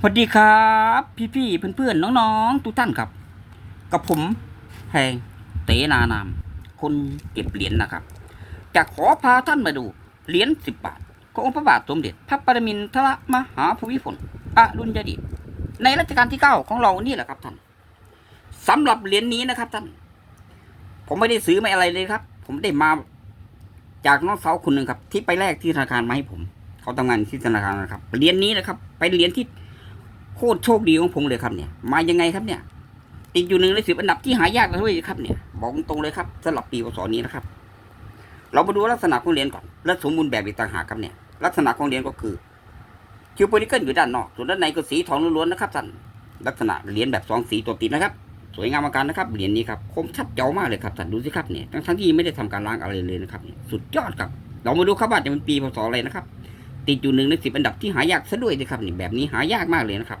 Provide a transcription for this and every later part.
สวัสดีครับ พี่ๆเพื่อนๆน้องๆทุกท่านครับ กับผมแพงเตนานาม คนเก็บเหรียญนะครับ จะขอพาท่านมาดูเหรียญสิบบาทขององค์พระบาทสมเด็จ พระปรมินทรมหาภูมิพลอดุลยเดชในรัชกาลที่เก้าของเรานี่แหละครับท่านสำหรับเหรียญนี้นะครับท่าน ผมไม่ได้ซื้อไม่อะไรเลยครับ ผมได้มาจากน้องสาวคนหนึ่งครับ ที่ไปแลกที่ธนาคารมาให้ผม เขาทำงานที่ธนาคารนะครับเหรียญนี้นะครับเป็นเหรียญที่ โคตรโชคดีของผมเลยครับเนี่ย มายังไงครับเนี่ย ติดอยู่หนึ่งในสิบอันดับที่หายากเลยครับเนี่ย บอกตรงๆเลยครับสำหรับปีพศนี้นะครับ เรามาดูลักษณะของเหรียญก่อน และสมบูรณ์แบบอีกต่างหากครับเนี่ย ลักษณะของเหรียญก็คือคิวโพนิเกิลอยู่ด้านนอก ส่วนด้านในก็สีทองล้วนๆนะครับท่านลักษณะเหรียญแบบสองสีตัวติดนะครับ สวยงามมากนะครับเหรียญนี้ครับคมชัดเจ๋วมากเลยครับท่านดูสิครับเนี่ยทั้งๆที่ไม่ได้ทำการล้างอะไรเลยนะครับสุดยอดครับ เรามาดูครับว่าจะเป็นปีพศอะไรนะครับติดอยู่หนึ่งในสิบอันดับที่หายากซะด้วยนะครับนี่แบบนี้หายากมากเลยนะครับ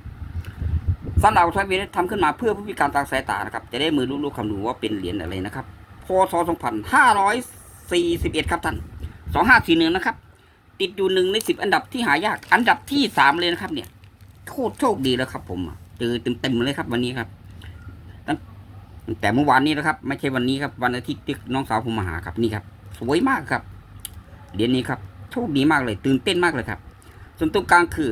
สำหรับทวีทำขึ้นมาเพื่อผู้พิการทางสายตานะครับ จะได้มือลูกๆคำดูว่าเป็นเหรียญอะไรนะครับ พศ 2541 ครับท่าน 2541 นะครับ ติดอยู่หนึ่งในสิบอันดับที่หายาก อันดับที่สามเลยนะครับ เนี่ย โคตรโชคดีแล้วครับผมเจอเต็มๆเลยครับวันนี้ครับตั้งตั้งแต่เมื่อวานนี้นะครับ ไม่ใช่วันนี้ครับ วันอาทิตย์ที่น้องสาวผมมาหาครับนี่ครับ สวยมากครับ เหรียญนี้ครับ โชคดีมากเลย ตื่นเต้นมากเลยครับ ส่วนตรงกลางคือ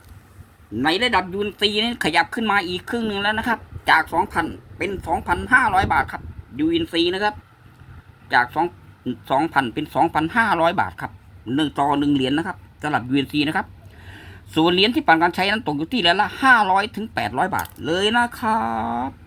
ในระดับยูนซีนี่ขยับขึ้นมาอีกครึ่งหนึ่งแล้วนะครับ จากสองพันเป็นสองพันห้าร้อยบาทครับยูนซีนะครับ จากสองสองพันเป็นสองพันห้าร้อยบาทครับหนึ่งต่อหนึ่งเหรียญนะครับสำหรับยูนซีนะครับ ส่วนเหรียญที่ผ่านการใช้นั้นตกอยู่ที่เหรียญละ500ถึงแปดร้อยบาทเลยนะครับ